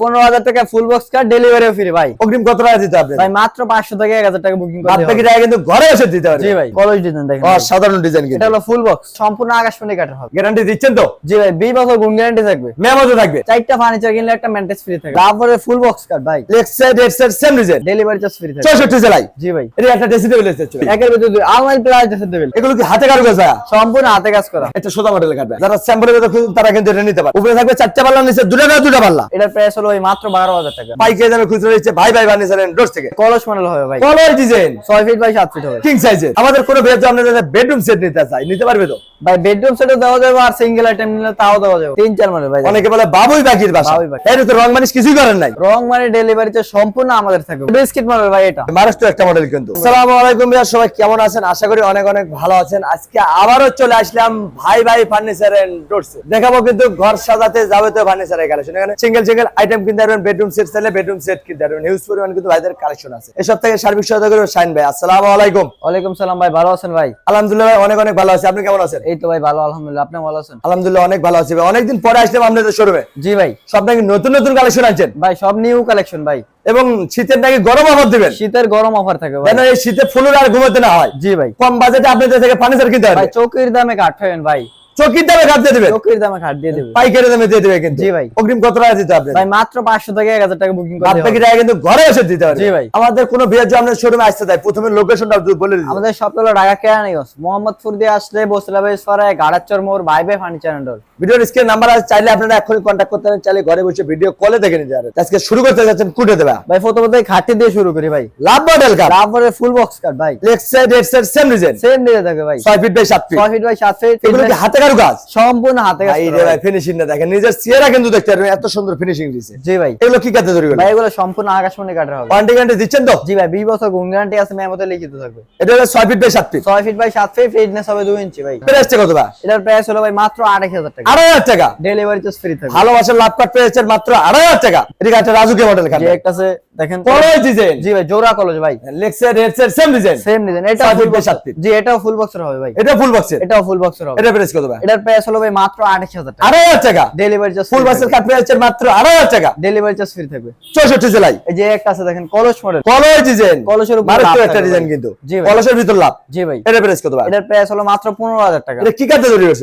পনেরো হাজার টাকা ফুল বক্স কার ডেলিভারিও ফ্রি ভাই। অগ্রিম কত টাকা দিতে হবে? ভাই মাত্র পাঁচশো থেকে এক হাজার টাকা বুকিং করতে হবে। টাকা কিন্তু ঘরে এসে দিতে পারবে জি ভাই কলেজ ডিজাইন দেখেন। সাধারণ ডিজাইন এটা হলো ফুল বক্স সম্পূর্ণ আকাশমণি কাঠের হবে গ্যারান্টি দিচ্ছেন তো? জি ভাই বিশ বছর গুণ গ্যারান্টি থাকবে মেমোতে থাকবে? চারটা ফার্নিচার কিনলে একটা মেন্টেস ফ্রি থাকবে তারপরে ফুল বক্স কার্ড ভাই। Left side right side same design delivery charge free থাকবে চৌষট্টি জেলায়? জি ভাই। এটা একটা ড্রেসিং টেবিল এসেছে একের ভিতরে দুই আলমারি প্লাস ড্রেসিং টেবিল এগুলো কি হাতে ভাইয়া সম্পূর্ণ হাতে কাজ করা। সোজা মডেল কাটবে। যারা স্যাম্পলের ভিতরে খুঁজুন তারা কিন্তু এটা নিতে পারে উপরে থাকবে চারটা পাল্লা নিচে দুটা না দুটা পাল্লা? এটার প্রাইস হলো ওই মাত্র বারো হাজার টাকা। পাইকারি দামে খুচরো দিচ্ছে ভাই ভাই বানিয়েছেন ডোর থেকে। কলস মডেল হবে ভাই। কলর ডিজাইন ছয় ফিট বাই সাত ফিট হবে। কিং সাইজের আমাদের কোনো বেড আপনাদের বেডরুম সেট নিতে চাই নিতে পারবে তো? ভাই বেডরুম সেটও দেওয়া যাবে আর সিঙ্গেল আইটেম নিলে তাও দেওয়া যাবে। তিন চার মডেল ভাই। অনেকে বলে বাবুই বাকির বাসা। এর তো রং মানিস কিছুই করেন নাই। রং মানে ডেলিভারিতে সম্পূর্ণ আমাদের থাকবে বিস্কিট মডেল ভাই এটা। মহারাষ্ট্র একটা মডেল কিন্তু। আসসালামু আলাইকুম ভাইয়া সবাই কেমন আছেন? আশা করি অনেক অনেক ভালো আছেন। আজকে আবারও চলে আসলাম ভাই ভাই ফার্নিচার এন্ড ডোরসে দেখাবো কিন্তু ঘর সাজাতে যাবতীয় ফার্নিচারের কালেকশন এখানে। সিঙ্গেল সিঙ্গেল আইটেম কিনতে পারবেন বেডরুম সেট চাইলে বেডরুম সেট কিনতে পারবেন। হিউজ পরিমাণ কিন্তু ভাইদের কালেকশন আছে। এসব থেকে সার্বিক সহায়তা করবে শাইন ভাই। আসসালামু আলাইকুম। ওয়ালাইকুম সালাম ভাই ভালো আছেন ভাই? আলহামদুলিল্লাহ ভাই অনেক অনেক ভালো আছি। আপনি কেমন আছেন? এই তো ভাই ভালো আলহামদুলিল্লাহ। আপনি ভালো আছেন? আলহামদুলিল্লাহ অনেক ভালো আছি ভাই। অনেকদিন পরে আসলাম আপনাদের শোরুমে জি ভাই। সব নাকি নতুন নতুন কালেকশন আনছেন? ভাই সব নিউ কালেকশন ভাই। এবং শীতের নাকি গরম অফার দিবেন? শীতের গরম অফার থাকে ভাই। এই শীতে ফুলুর আর ঘুমোতে না হয়। জি ভাই। কম বাজেটে আপনাদের থেকে ফার্নিচার কিনতে ভাই চৌকির দামে কাঠ ভাই। চকির দামে কাট দিয়ে দেবেন? চৌকির দামে কাঠ দিয়ে পাইকারি দামে দিয়ে দেবে কিন্তু। জি ভাই। অগ্রিম কত টাকা দিতে হবে? ভাই মাত্র পাঁচশো থেকে এক হাজার টাকা বুকিং করতে বাকি হবে। টাকা কিন্তু ঘরে এসে দিতে হবে। জি ভাই। আমাদের কোনো বিয়ের জন্য শোরুমে আসতে দেয়। প্রথমে লোকেশনটা বলে দিন আমাদের হলো ঢাকা কেরানীগঞ্জ। মোহাম্মদপুর দিয়ে আসলে গাড়াচর মোড় বাই বাই ফার্নিচার ভিডিওর স্ক্রিন নাম্বার আছে চাইলে আপনারা এখনই কন্ট্যাক্ট করতে পারেন চাইলে ঘরে বসে ভিডিও কলে দেখে নিতে পারেন। আজকে শুরু করতে যাচ্ছেন কুটে দেবা। ভাই প্রথমত খাটি দিয়ে শুরু করি ভাই। লাভ মডেল কার তারপরে ফুল বক্স কাট ভাই। Left side right side same design same দিয়ে থাকে ভাই। 6 ফিট বাই 7 ফিট ছয় ফিট বাই সাত ফিট এগুলো কি হাতে কারুকাজ সম্পূর্ণ হাতে কাজ ভাই রে ভাই। ভাই ফিনিশিং না দেখেন নিজের চেহারা কিন্তু দেখতে পারবেন এত সুন্দর ফিনিশিং দিয়েছে জি ভাই। এগুলো কি করলেন ভাই এগুলো সম্পূর্ণ আকাশমণি হবে। ওয়ারেন্টি গ্যারান্টি দিচ্ছেন তো? জি ভাই বিশ বছর গুণ গ্যারান্টি আছে মেমোতে লিখিত থাকবে। এটা হলো 6 ফিট বাই 7 ফিট ছয় ফিট বাই সাত ফিট ফিটনেস হবে দুই ইঞ্চি ভাই। প্রাইসটা কত ভাই? এটার প্রাইস হলো ভাই মাত্র টাকা। টাকা? ডেলিভারি চার্জ ফ্রি থাকবে। ভালোবাসার লাভ কাট পেয়েছেন মাত্র টাকা। এদিকে একটা রাজুকে মডেল যে একটা আছে দেখেন। কলর ডিজাইন জি ভাই জোড়া কলজ ভাই। লেক্সার সেম ডিজাইন সেম ডিজাইন এটা ফুল by জি এটাও ফুল বক্সের হবে ভাই। এটা ফুল বক্সের এটাও ফুল বক্সের হবে। এটা প্রাইস কত ভাই? এটার প্রাইস হলো ভাই মাত্র আড়াই হাজার টাকা। আড়াই হাজার টাকা? ডেলিভারি চার্জ ফুল কাট পেয়েছেন মাত্র টাকা? ডেলিভারি চার্জ ফ্রি থাকবে। চৌষট্টি জেলায় এই যে একটা আছে দেখেন কলস মডেল কলর ডিজাইন কলসের উপর লাভ একটা ডিজাইন কিন্তু। কলসের ভিতর লাভ। জি ভাই। এটা প্রাইস কত ভাই? এটার প্রাইস হলো মাত্র পনেরো হাজার টাকা। এটা কি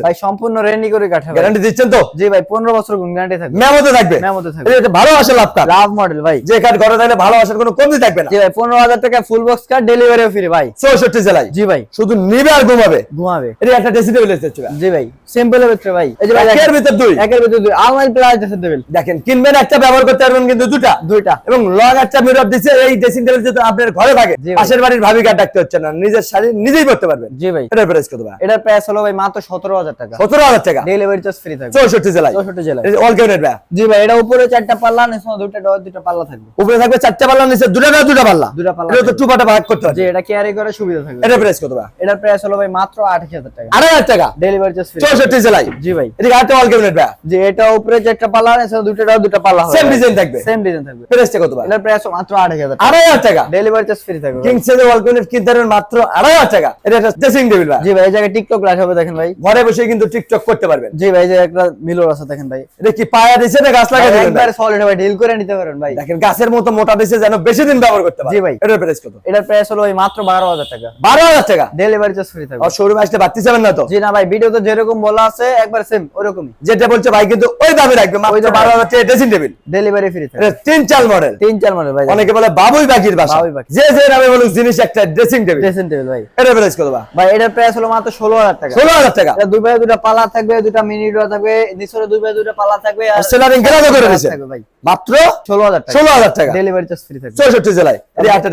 ভাই সম্পূর্ণ রেন্ডি করে গ্যারান্টি দিচ্ছেন তো? জি ভাই পনেরো বছর গুণ গ্যারান্টি থাকবে। মেমোতে থাকবে? মেমোতে থাকবে। এটা ভালোবাসার লাভ কাট লাভ মডেল ভাই। যে কাট ঘরে থাকলে ভালোবাসার কোনো কমতি থাকবে না। জি ভাই পনেরো হাজার টাকা ফুল বক্স ডেলিভারিও ফ্রি ভাই। চৌষট্টি জেলায় জি ভাই। শুধু নিবে আর ঘুমাবে। ঘুমাবে। এটা একটা এসেছে জি ভাই। সিম্পলের ভিতরে ভাই। এই যে ভাই একের ভিতর দুই। একের ভিতরে দুই। আলমারি প্লাস ড্রেসিং টেবিল দেখেন কিনবেন একটা ব্যবহার করতে পারবেন কিন্তু দুটা। দুইটা। এবং লং একটা মিরর দিচ্ছে এই ড্রেসিং টেবিল যদি আপনার ঘরে থাকে পাশের বাড়ির ভাবি কাট ডাকতে হচ্ছে না নিজের শাড়ি নিজেই পড়তে পারবেন। জি ভাই। এটার প্রাইস কত ভাই? এটার প্রাইস হলো ভাই মাত্র সতেরো হাজার টাকা। সতেরো হাজার টাকা। ডেলিভারি চার্জ ফ্রি থাকবে। চৌষট্টি জেলায়। চৌষট্টি জেলায়। অল ক্যাবিনেট ভাই। জি ভাই এটা উপরে চারটা পাল্লা নিচে দুটো ডর দুটো পাল্লা থাকবে। উপরে থাকবে চারটা পাল্লা নিচে দুটা না দুটা পাল্লা? দুটা পাল্লা এটা তো টু পাটা ভাগ করতে হবে। যে এটা ক্যারি করে সুবিধা থাকবে। এটার প্রাইস কত ভাই? এটার প্রাইস হলো ভাই মাত্র আঠাশ হাজার টাকা। আড়াই হাজার টাকা। ডেলিভারি চার্জ ফ্রি চৌষট্টি জি ভাই। এদিকে আরেকটা অল ক্যাবিনেট ভাই যে এটা উপরে চারটা পাল্লা নিচে দুটো ডর দুটো পাল্লা হবে। সেম ডিজাইন থাকবে? সেম ডিজাইন থাকবে। প্রাইসটা কত ভাই? এটার প্রাইস মাত্র আঠাশ হাজার টাকা। আড়াই হাজার টাকা? ডেলিভারি চার্জ ফ্রি থাকবে কিং সেজের অল ক্যাবিনেট কিনতে পারবেন মাত্র আড়াই হাজার টাকা। এটা একটা ড্রেসিং টেবিল ভাই। জি ভাই এই জায়গায় টিকটক লাইট হবে দেখেন ভাই। ঘরে বসে কিন্তু টিকটক করতে পারবেন। জি ভাই যে একটা মিলর আছে দেখেন ভাই। এটা কি পায়া দিছে না গাছ লাগাই দিবেন একবার সলিড ভাই ডিল করে নিতে পারেন ভাই। দেখেন গাছের মতো মোটা দিছে যেন বেশি দিন ব্যবহার করতে পারে। জি ভাই। এটার প্রাইস কত? এটার প্রাইস হলো মাত্র বারো হাজার টাকা। বারো হাজার টাকা? ডেলিভারি চার্জ ফ্রি থাকবে। আর শোরুমে বাড়তি যাবেন না তো? জি না ভাই ভিডিওতে যেরকম বলা আছে একবার সেম ওরকমই। যেটা বলছে ভাই কিন্তু ওই দামে রাখবে মাত্র দামে বারো হাজার টাকা ড্রেসিং টেবিল ডেলিভারি ফ্রি এটা তিন চাল মডেল তিন চার মডেল ভাই। অনেকে বলে বাবুই বাকির বাসা। বাবুই বাকি। যে যে নামে বলুক জিনিস একটা ড্রেসিং টেবিল ড্রেসিং টেবিল ভাই। এটার প্রাইস কত ভাই ভাই এটার প্রাইস হলো মাত্র ষোলো হাজার টাকা। ষোলো হাজার টাকা। এটা দুই পায়ে দুটা পালা থাকবে দুটা মিনি ডোর থাকবে নিচরে দুই পায়ে দুটা পালা থাকবে আর সেলারিং গ্রাজও করে দিয়েছে। ভাই। মাত্র ষোলো হাজার ষোলো হাজার টাকা। ডেলিভারি চার্জ ফ্রি থাকবে। চৌষট্টি জেলায়। এটা একটা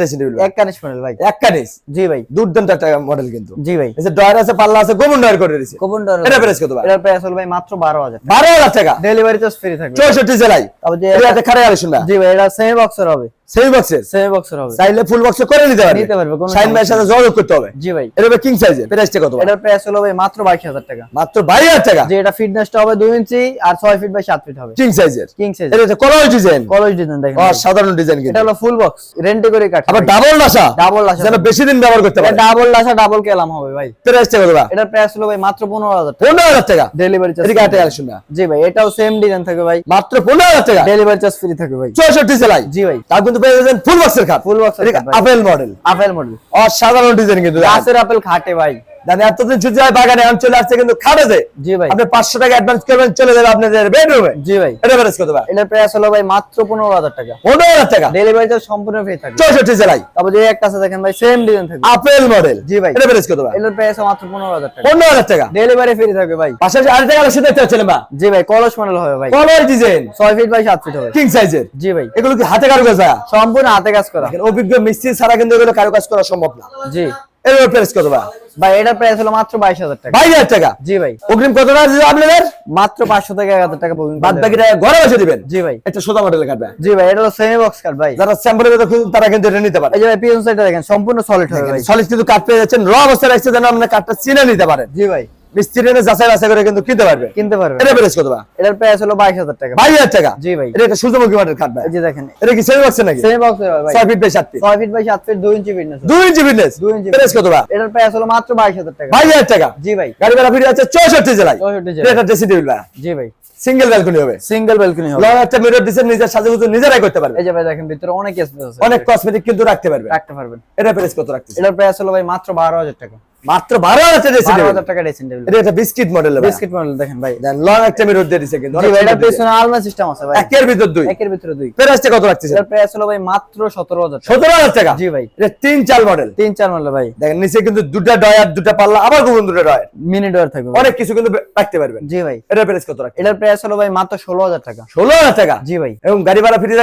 এক কানিশ মডেল ভাই। এক কানিস জি ভাই। দুর্দান্ত একটা মডেল কিন্তু। জি ভাই। এই যে ডয়ার আছে পাল্লা আছে গোবন ডয়ার করে দিয়েছে। গোবন ডয়ার এটা প্রাইস কত ভাই? এটার প্রাইস হলো ভাই মাত্র বারো হাজার বারো হাজার টাকা। ডেলিভারি চার্জ ফ্রি থাকবে। চৌষট্টি জেলায়। তবে যে এটা খারাপ শুনবা জি ভাই এটা সেমি বক্সের হবে। সেমি বক্সের সেমি বক্সের হবে। চাইলে ফুল বক্স করে নিতে পারবে? নিতে পারবে, কোনো শাইন ভাইয়ের সাথে যোগাযোগ করতে হবে। জি ভাই। এটা কিং সাইজের প্রাইসটা কত এটার প্রাইস হলো ভাই মাত্র বাইশ হাজার টাকা। মাত্র বাইশ হাজার টাকা? যে এটা ফিটনেসটা হবে দুই ইঞ্চি আর ছয় ফিট বাই সাত ফিট হবে। কিং সাইজের কিং সাইজ এটা হচ্ছে ডিজাইন কলেজ ডিজাইন দেখেন ভাই। সাধারণ ডিজাইন কিন্তু। এটা হলো ফুল বক্স রেন্টে করে কাট আবার ডাবল লাসা ডাবল লাসা যেন বেশি দিন ব্যবহার করতে পারে। ডাবল লাসা ডাবল কেলাম হবে ভাই। প্রাইসটা কত? এটার প্রাইস হলো ভাই মাত্র পনেরো হাজার টাকা। পনেরো হাজার টাকা? ডেলিভারি চার্জ আসুন না। জি ভাই এটাও সেম ডিজাইন থাকবে ভাই। মাত্র পনেরো হাজার টাকা? ডেলিভারি চার্জ ফ্রি থাকবে ভাই। চৌষট্টি সেলাই? জি ভাই। তার কিন্তু পেয়ে ফুল বক্সের খাট। ফুল বক্স এদিকে আপেল মডেল আপেল মডেল অসাধারণ ডিজাইন কিন্তু। গাছের আপেল খাটে ভাই। জানি এতদিন ছুটি হয় বাগানে এখন চলে আসছে কিন্তু খাটেতে জি ভাই। আপনি পাঁচশো টাকা অ্যাডভান্স করবেন চলে যাবে আপনাদের বেডরুমে জি ভাই। এটা প্রাইস কত ভাই? এটার প্রাইস হলো ভাই মাত্র পনেরো হাজার টাকা। পনেরো হাজার টাকা? ডেলিভারি চার্জ সম্পূর্ণ ফ্রি থাকবে। চৌষট্টি সেলাই তারপর যে একটা আছে দেখেন ভাই সেম ডিজাইন থাকবে। আপেল মডেল জি ভাই। এটা প্রাইস কত ভাই? এটার প্রাইস মাত্র পনেরো হাজার টাকা। পনেরো হাজার টাকা। ডেলিভারি ফ্রি থাকবে ভাই। পাশাপাশি আরেকটা কালেকশন দেখতে বা? জি ভাই কলস মডেল হবে ভাই। কলর ডিজাইন ছয় ফিট বাই সাত ফিট হবে। কিং সাইজের জি ভাই। এগুলো কি হাতে কারুকাজ সম্পূর্ণ হাতে কাজ করা। অভিজ্ঞ মিস্ত্রি ছাড়া কিন্তু এগুলো কারুকাজ করা সম্ভব না। জি। এর প্রাইস কত ভাই? ভাই এটার প্রাইস হলো মাত্র বাইশ হাজার টাকা। টাকা? জি ভাই। অগ্রিম কত টাকা দিতে আপনাদের? মাত্র পাঁচশো থেকে এক হাজার টাকা পর্যন্ত বাদ বাকি টাকা ঘরে বসে দিবেন? জি ভাই। একটা সোজা মডেল ভাই জি ভাই এটা হলো সেমি বক্স ভাই। যারা স্যাম্পলের তারা কিন্তু এটা নিতে পারে। এই যে ভাই পিছন সাইডটা দেখেন সম্পূর্ণ সলিড হবে ভাই। সলিড কিন্তু পেয়ে যাচ্ছেন র অবস্থায় রাখছে যেন আপনার কাঠটা চিনে নিতে পারেন। জি ভাই। মিস্ত্রি এনে যাচাই বাছাই করে কিন্তু কিনতে পারবে? কিনতে পারবেন এটা প্রাইস কত ভাই? এটার প্রাইস হলো বাইশ হাজার টাকা। জি ভাই। এটা একটা সূর্যমুখী মাঠের কাঠ ভাই। এই দেখেন। এটা কি সেমি বক্সের নাকি? সেমি বক্স ভাই। ছয় ফিট বাই সাত ফিট ছয় ফিট বাই সাত ফিট দুই ইঞ্চি ফিটনেস দুই ইঞ্চি ফিটনেস দুই ইঞ্চি প্রাইস কত ভাই? এটার প্রাইস হলো মাত্র বাইশ হাজার টাকা। বাইশ হাজার টাকা? জি ভাই। গাড়ি ভাড়া ফিরে আছে চৌষট্টি জেলায়। 64 জেলায়। এটা ড্রেসিং টেবিল ভাই। জি ভাই। সিঙ্গেল ব্যালকনি হবে। সিঙ্গেল ব্যালকনি হবে। লং একটা মিরর দিচ্ছেন নিজের নিজেরাই করতে পারবে। এই যে ভাই দেখেন ভিতরে অনেক স্পেস আছে। অনেক কসমেটিক কিন্তু রাখতে পারবে। রাখতে পারবেন। এটা প্রাইস কত রাখতেছে এটার প্রাইস হলো ভাই মাত্র বারো হাজার টাকা। মাত্র ড্রেসিং টাকা ড্রেসিং টেবিল এটা একটা বিস্কিট মডেল বিস্কিট মডেল দেখেন ভাই। দেন লং একটা মিরর দিয়ে দিছে কিন্তু জি অনেক ভাই এটার সুন্দর দিছে। পেছনে আলনা সিস্টেম আছে ভাই। একের ভিতর দুই। একের ভিতরে দুই। প্রাইসটা কত রাখতেছে এটার প্রাইস হলো ভাই মাত্র সতেরো হাজার টাকা। সতেরো হাজার টাকা? জি ভাই। এটা তিন চাল মডেল তিন চার মডেল ভাই। দেখেন নিচে কিন্তু দুটা ডয়ার দুটা পাল্লা আবার গুবন দুটা ডয়ার মিনি ডোর থাকবে অনেক কিছু কিন্তু রাখতে পারবেন। জি ভাই। এটা প্রাইস কত রাখছে এটার প্রাইস হলো ভাই মাত্র ষোলো হাজার টাকা। ষোলো হাজার টাকা? জি ভাই। এবং গাড়ি ভাড়া ফ্রি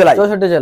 জেলায়।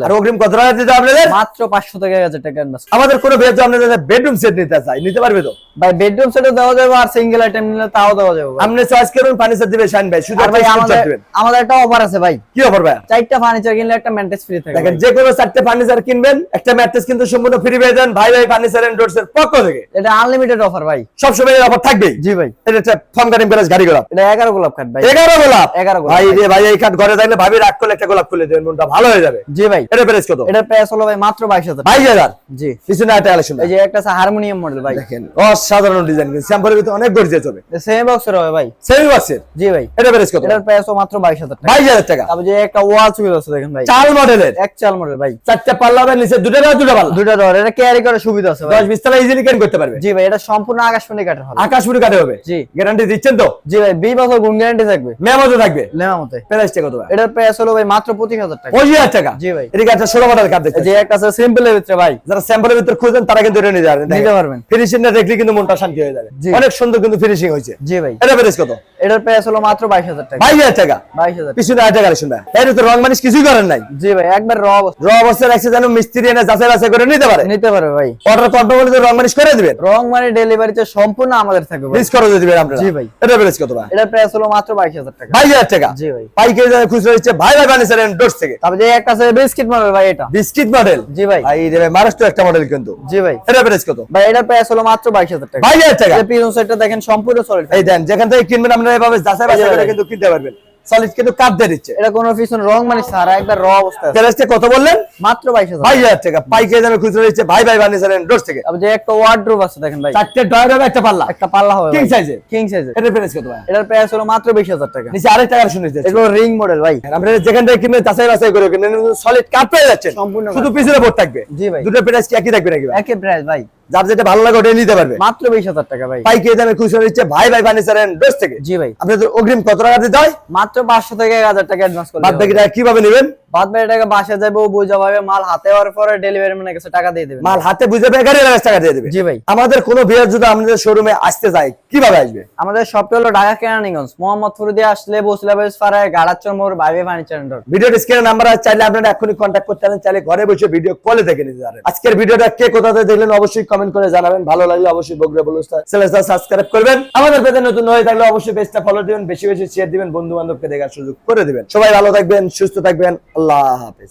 আর অগ্রিম কত টাকা দিতে আপনাদের? মাত্র পাঁচশো থেকে এক হাজার টাকা আমাদের কোনো আপনাদের বেডরুম সেট নিতে চাই নিতে পারবে তো? ভাই বেডরুম সেটও দেওয়া যাবে আর সিঙ্গেল আইটেম নিলে তাও দেওয়া যাবে আপনি চয়েস করুন ফার্নিচার দিবে শাইন ভাই। শুধু ভাই আমাদের আমাদের একটা অফার আছে ভাই। কি অফার ভাই? চারটা ফার্নিচার কিনলে একটা মেন্টেস ফ্রি থাকে দেখেন যে কোনো চারটে ফার্নিচার কিনবেন একটা ম্যাট্রেস কিন্তু সম্পূর্ণ ফ্রি পেয়ে যান। ভাই ভাই ফার্নিচার এন্ড ডোরস এর পক্ষ থেকে। এটা আনলিমিটেড অফার ভাই। সবসময় অফার থাকবেই। জি ভাই। এটা একটা ফর্ম কাটিং প্যালেস গাড়ি গোলাপ। এটা এগারো গোলাপ কাঠ ভাই। এগারো গোলাপ? 11 গোলাপ। ভাই রে ভাই এই কাঠ ঘরে থাকলে ভাবি রাগ করলে একটা গোলাপ খুলে দেবেন মনটা ভালো হয়ে যাবে। জি ভাই। এটা প্রাইস কত? এটার প্রাইস হলো ভাই মাত্র বাইশ হাজার। বাইশ হাজার? জি। পিছনে একটা কালেকশন এই যে একটা হারমোনিয়াম মডেল ভাই। দেখেন অসাধারণ ডিজাইন কিন্তু স্যাম্পলের ভিতরে অনেক গর্জিয়াস হবে সেম বক্সের হবে ভাই। সেমি বক্সের জি ভাই। এটা প্রাইস কত? এটার প্রাইস মাত্র বাইশ হাজার টাকা। বাইশ হাজার টাকা। তারপর যে একটা ওয়াল সুবিধা আছে দেখেন ভাই। চাল মডেলের এক চাল মডেল ভাই। চারটা পাল্লা হবে নিচে দুটো না দুটো পাল্লা? দুটা ডর এটা ক্যারি করার সুবিধা আছে ভাই। দশ বিশ তালা ইজিলি ক্যান করতে পারবে। জি ভাই এটা সম্পূর্ণ আকাশমণি কাঠের হবে। আকাশপুরি কাটে হবে? জি। গ্যারান্টি দিচ্ছেন তো? জি ভাই বিশ বছর গুণ গ্যারান্টি থাকবে। মেমোতে থাকবে? লেমা মতে প্রাইসটা কত ভাই? এটার প্রাইস হলো ভাই মাত্র পঁচিশ হাজার টাকা। পঁচিশ হাজার টাকা? জি ভাই। এদিকে একটা ষোলো মডেল কার্ড এই দেখতে যে একটা আছে সিম্পলের ভিতরে ভাই। যারা স্যাম্পলের ভিতরে খুঁজেন তারা কিন্তু এটা নিতে পারবেন। নিতে পারবেন। দেখলে কিন্তু মনটা শান্তি হয়ে যাবে। অনেক সুন্দর কিন্তু ফিনিশিং হয়েছে। জি ভাই। এটা প্রাইস কত? এটার প্রাইস হলো মাত্র বাইশ হাজার টাকা। বাইশ হাজার টাকা? বাইশ হাজার পিছনে আট এর তো রং মানিস কিছুই করেন নাই। জি ভাই একবার র অবস্থা। র অবস্থায় রাখছে যেন মিস্ত্রি এনে যাচাই বাছাই করে নিতে পারে। নিতে পারবে ভাই। অর্ডার করে রং মানিস করে দিবেন। রং মানে ডেলিভারিতে সম্পূর্ণ আমাদের থাকবে ভাই। মিস করে দিবেন আপনারা। জি ভাই। এটা প্রাইস কত ভাই? এটার প্রাইস হলো মাত্র বাইশ হাজার টাকা। বাইশ হাজার টাকা। জি ভাই। পাইকারি দামে খুচরো হচ্ছে ভাই ভাই থেকে। তারপর যে একটা আছে বিস্কিট মডেল ভাই এটা। বিস্কিট মডেল জি ভাই। ভাই রে ভাই মহারাষ্ট্র একটা মডেল কিন্তু। জি ভাই। এটা প্রাইস কত? ভাই এটার প্রাইস হলো মাত্র বাইশ হাজার টাকা। বাইশ হাজার টাকা? এই পিছন সাইডটা দেখেন সম্পূর্ণ সলিড এই দেন যেখান থেকে কিনবেন আপনারা এভাবে যাচাই বাছাই করে কিন্তু কিনতে পারবেন। সলিড কিন্তু কাপ দিয়ে দিচ্ছে। এটা কোনো পিছন রং মানে সারা একবার র অবস্থা আছে। কত বললেন? মাত্র বাইশ হাজার। বাইশ হাজার টাকা। পাইকারি দামে খুচরো হচ্ছে ভাই ভাই থেকে। তারপর যে একটা ওয়ার্ড্রোব আছে দেখেন ভাই। চারটে ডয়ার হবে একটা পাল্লা। একটা পাল্লা হবে কিং সাইজের কিং সাইজের এটা প্রাইস কত ভাই? এটার প্রাইস হলো মাত্র বিশ হাজার টাকা। নিচে আরেক টাকা শুনে দিচ্ছে। এগুলো রিং মডেল ভাই। আপনারা যেখান থেকে কিনবেন যাচাই বাছাই করে কিনবেন। সলিড কাপ পেয়ে যাচ্ছেন। সম্পূর্ণ শুধু পিছনে বোর্ড থাকবে। জি ভাই। দুটো প্রাইস কি একই থাকবে নাকি ভাই? একই প্রাইস ভাই। যার যেটা ভালো লাগে ওটা নিতে পারবে। মাত্র বিশ হাজার টাকা ভাই। পাইকে দামে খুচরা দিচ্ছে ভাই ভাই ফার্নিচার এন্ড থেকে। জি ভাই। আপনাদের অগ্রিম কত টাকা দিতে হয়? মাত্র পাঁচশো থেকে এক হাজার টাকা অ্যাডভান্স করলে বাদ বাকি টাকা কীভাবে নেবেন? বাদ টাকা বাসা যাবে ও বোঝা পাবে মাল হাতে হওয়ার পরে ডেলিভারি ম্যানের কাছে টাকা দিয়ে দেবে। মাল হাতে বুঝে গাড়ি টাকা দিয়ে দেবে। জি ভাই। আমাদের কোনো যদি আমাদের শোরুমে আসতে চায় কীভাবে আসবে? আমাদের শপটা হলো ঢাকা কেরানীগঞ্জ। মোহাম্মদপুর দিয়ে আসলে পাড়ায় গাড়াচর মোড় বাইবে ফার্নিচার এন্ড ভিডিও স্ক্রিনে নাম্বার আছে চাইলে আপনারা এখনই করতে পারেন চাইলে ঘরে বসে ভিডিও কলে দেখে নিতে পারেন। আজকের ভিডিওটা কে কোথা থেকে দেখলেন অবশ্যই কমেন্ট করে জানাবেন। ভালো লাগলে অবশ্যই বগুড়া বলুস্তা চ্যানেলটা সাবস্ক্রাইব করবেন। আমাদের পেজে নতুন হয়ে থাকলে অবশ্যই পেজটা ফলো দিবেন বেশি বেশি শেয়ার দিবেন বন্ধু বান্ধবকে দেখার সুযোগ করে দিবেন। সবাই ভালো থাকবেন সুস্থ থাকবেন। আল্লাহ হাফেজ।